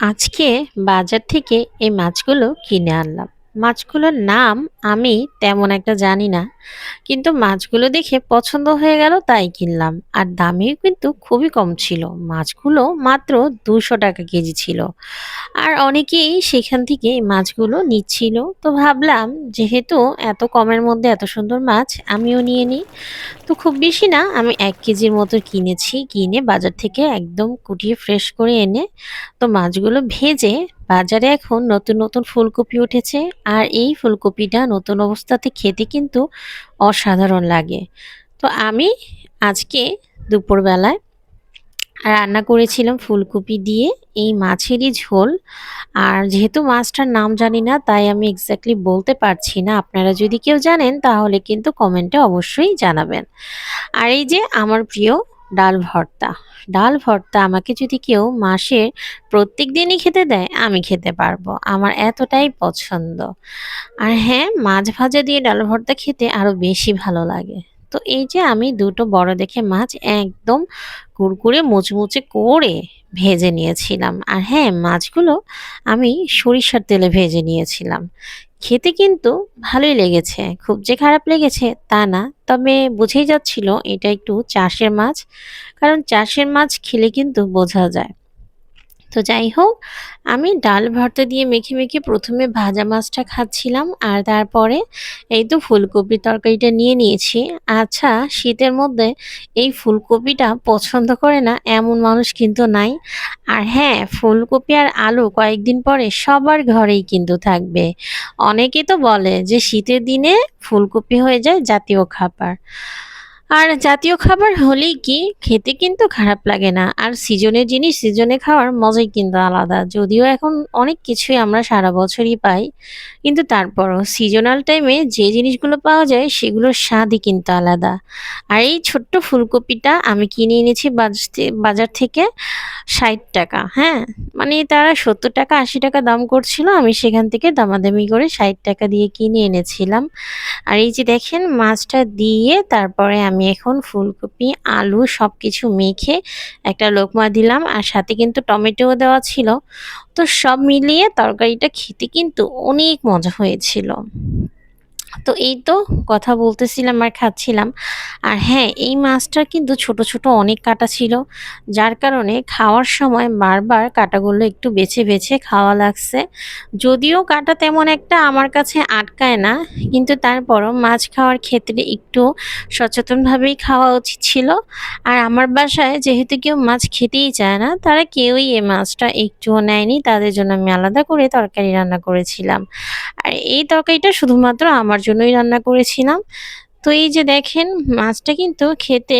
আজকে বাজার থেকে এই মাছগুলো কিনে আনলাম। মাছগুলোর নাম আমি তেমন একটা জানি না। কিন্তু মাছগুলো দেখে পছন্দ হয়ে গেল তাই কিনলাম। আর দামেও কিন্তু খুবই কম ছিল। মাছগুলো মাত্র দুশো টাকা কেজি ছিল। আর অনেকেই সেখান থেকে মাছগুলো নিচ্ছিল। তো ভাবলাম, যেহেতু এত কমের মধ্যে এত সুন্দর মাছ আমিও নিয়ে নিই। তো খুব বেশি না, আমি এক কেজির মতো কিনেছি। কিনে বাজার থেকে একদম কুটিয়ে ফ্রেশ করে এনে তো মাছগুলো ভেজে বাজারে এখন নতুন নতুন ফুলকপি উঠেছে। আর এই ফুলকপিটা নতুন অবস্থাতে খেতে কিন্তু অসাধারণ লাগে। তো আমি আজকে দুপুরবেলায় রান্না করেছিলাম ফুলকপি দিয়ে এই মাছেরই ঝোল। আর যেহেতু মাছটার নাম জানি না, তাই আমি এক্স্যাক্টলি বলতে পারছি না। আপনারা যদি কেউ জানেন, তাহলে কিন্তু কমেন্টে অবশ্যই জানাবেন। আর এই যে আমার প্রিয় ডাল ভর্তা। ডাল ভর্তা আমাকে যদি কেউ মাসের প্রত্যেক দিনই খেতে দেয়, আমি খেতে পারব। আমার এতটাই পছন্দ। আর হ্যাঁ মাছ ভাজা দিয়ে ডাল ভর্তা খেতে আরও বেশি ভালো লাগে। তো এই যে আমি দুটো বড় দেখে মাছ একদম কুড়কুড়ে মুচমুচে করে ভেজে নিয়েছিলাম। আর হ্যাঁ মাছগুলো আমি সরিষার তেলে ভেজে নিয়েছিলাম। খেতে কিন্তু ভালোই লেগেছে, খুব যে খারাপ লেগেছে তা না। তবে বুঝেই যাচ্ছিল এটা একটু চাষের মাছ, কারণ চাষের মাছ খেলে কিন্তু বোঝা যায়। তো যাই হোক, আমি ডাল ভর্তা দিয়ে মেখে মেখে প্রথমে ভাজা মাছটা খাচ্ছিলাম আর তারপরে এই তো ফুলকপির তরকারিটা নিয়ে নিয়েছি। আচ্ছা শীতের মধ্যে এই ফুলকপিটা পছন্দ করে না এমন মানুষ কিন্তু নাই। আর হ্যাঁ ফুলকপি আর আলু কয়েকদিন পরে সবার ঘরেই কিন্তু থাকবে। অনেকে তো বলে যে শীতের দিনে ফুলকপি হয়ে যায় জাতীয় খাবার। আর জাতীয় খাবার হলেই কি? খেতে কিন্তু খারাপ লাগে না। আর সিজনের জিনিস, সিজনে খাওয়ার মজাই কিন্তু আলাদা। যদিও এখন অনেক কিছুই আমরা সারা বছরই পাই, কিন্তু তারপরও সিজনাল টাইমে যে জিনিসগুলো পাওয়া যায়, সেগুলোর স্বাদই কিন্তু আলাদা। আর এই ছোট্ট ফুলকপিটা আমি কিনে এনেছি বাজার থেকে ষাট টাকা হ্যাঁ? মানে তারা সত্তর টাকা, আশি টাকা দাম করছিল, আমি সেখান থেকে দামাদামি করে ষাট টাকা দিয়ে কিনে এনেছিলাম। আর এই যে দেখেন, মাছটা দিয়ে তারপরে আমি এখন ফুলকপি, আলু সব কিছু মেখে একটা লোকমা দিলাম আর সাথে কিন্তু টমেটোও দেওয়া ছিল। তো সব মিলিয়ে তরকারিটা খেতে কিন্তু অনেক মজা হয়েছিল। তো এই তো কথা বলতেছিলাম আর খাচ্ছিলাম। আর হ্যাঁ এই মাছটা কিন্তু ছোট ছোট অনেক কাটা ছিল, যার কারণে খাওয়ার সময় বারবার কাটাগুলো একটু বেছে বেছে খাওয়া লাগছে। যদিও কাটা তেমন একটা আমার কাছে আটকায় না, কিন্তু তারপরও মাছ খাওয়ার ক্ষেত্রে একটু সচেতনভাবেই খাওয়া উচিত ছিল। আর আমার বাসায় যেহেতু কেউ মাছ খেতেই চায় না, তারা কেউই এই মাছটা একটুও নেয়নি। তাদের জন্য আমি আলাদা করে তরকারি রান্না করেছিলাম। আর এই তরকারিটা শুধুমাত্র আমার জন্যই রান্না করেছিলাম। তো এই যে দেখেন, মাছটা কিন্তু খেতে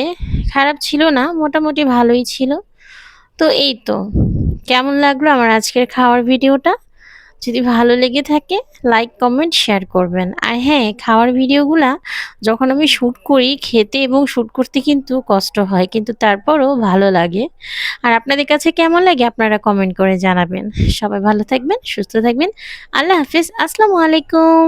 খারাপ ছিল না, মোটামুটি ভালোই ছিল। তো এই তো, কেমন লাগল আমার আজকের খাওয়ার ভিডিওটা? যদি ভালো লেগে থাকে লাইক কমেন্ট শেয়ার করবেন। আর হ্যাঁ খাওয়ার ভিডিওগুলা যখন আমি শ্যুট করি, খেতে এবং শ্যুট করতে কিন্তু কষ্ট হয়, কিন্তু তারপরও ভালো লাগে। আর আপনাদের কাছে কেমন লাগে, আপনারা কমেন্ট করে জানাবেন। সবাই ভালো থাকবেন, সুস্থ থাকবেন। আল্লাহ হাফিজ, আসসালামু আলাইকুম।